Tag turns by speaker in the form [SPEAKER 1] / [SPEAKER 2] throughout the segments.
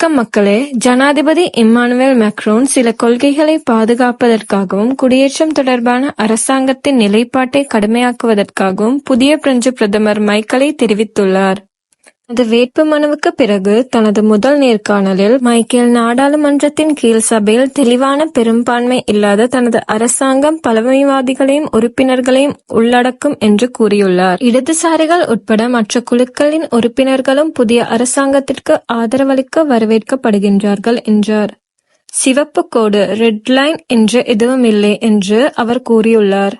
[SPEAKER 1] வணக்கம் மக்களே. ஜனாதிபதி இம்மானுவேல் மேக்ரோன் சில கொள்கைகளை பாதுகாப்பதற்காகவும் குடியேற்றம் தொடர்பான அரசாங்கத்தின் நிலைப்பாட்டை கடுமையாக்குவதற்காகவும் புதிய பிரெஞ்சு பிரதமர் மைக்கேலை தெரிவித்துள்ளார். தனது வேட்புமனுவுக்கு பிறகு தனது முதல் நேர்காணலில் மைக்கேல் நாடாளுமன்றத்தின் கீழ் சபையில் தெளிவான பெரும்பான்மை இல்லாத தனது அரசாங்கம் பழமைவாதிகளையும் உறுப்பினர்களையும் உள்ளடக்கும் என்று கூறியுள்ளார். இடதுசாரிகள் உட்பட மற்ற குழுக்களின் உறுப்பினர்களும் புதிய அரசாங்கத்திற்கு ஆதரவளிக்க வரவேற்கப்படுகின்றார்கள் என்றார். சிவப்பு கோடு ரெட் லைன் என்று எதுவும் இல்லை என்று அவர் கூறியுள்ளார்.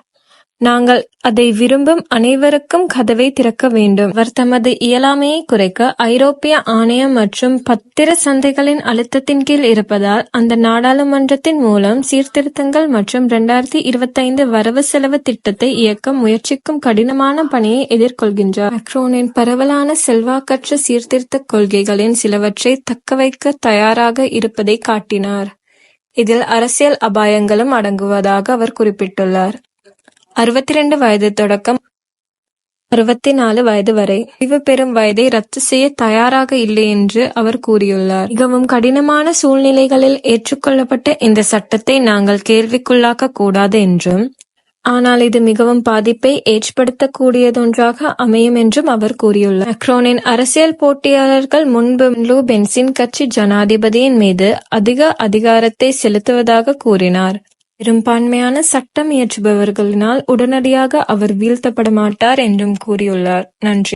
[SPEAKER 1] நாங்கள் அதை விரும்பும் அனைவருக்கும் கதவை திறக்க வேண்டும். அவர் தமது இயலாமையை குறைக்க ஐரோப்பிய ஆணையம் மற்றும் பத்திர சந்தைகளின் அழுத்தத்தின் கீழ் இருப்பதால் அந்த நாடாளுமன்றத்தின் மூலம் சீர்திருத்தங்கள் மற்றும் இரண்டாயிரத்தி இருபத்தைந்து வரவு செலவு திட்டத்தை இயக்க முயற்சிக்கும் கடினமான பணியை எதிர்கொள்கின்றார். மேக்ரோனின் பரவலான செல்வாக்கற்ற சீர்திருத்த கொள்கைகளின் சிலவற்றை தக்கவைக்க தயாராக இருப்பதை காட்டினார். இதில் அரசியல் அபாயங்களும் அடங்குவதாக அவர் குறிப்பிட்டுள்ளார். அறுபத்திரண்டு வயது தொடக்கம். அறுபத்தி நாலு வயது வரை இவ பெறும் வயதை ரத்து செய்ய தயாராக இல்லை என்று அவர் கூறியுள்ளார். மிகவும் கடினமான சூழ்நிலைகளில் ஏற்றுக்கொள்ளப்பட்ட இந்த சட்டத்தை நாங்கள் கேள்விக்குள்ளாக்க கூடாது என்றும் ஆனால் இது மிகவும் பாதிப்பை ஏற்படுத்தக்கூடியதொன்றாக அமையும் என்றும் அவர் கூறியுள்ளார். மெக்ரோனின் அரசியல் போட்டியாளர்கள் முன்பு லூ பென்சின் கட்சி ஜனாதிபதியின் மீது அதிக அதிகாரத்தை செலுத்துவதாக கூறினார். பெரும்பான்மையான சட்டம் இயற்றுபவர்களினால் உடனடியாக அவர் வீழ்த்தப்பட மாட்டார் என்றும் கூறியுள்ளார். நன்றி.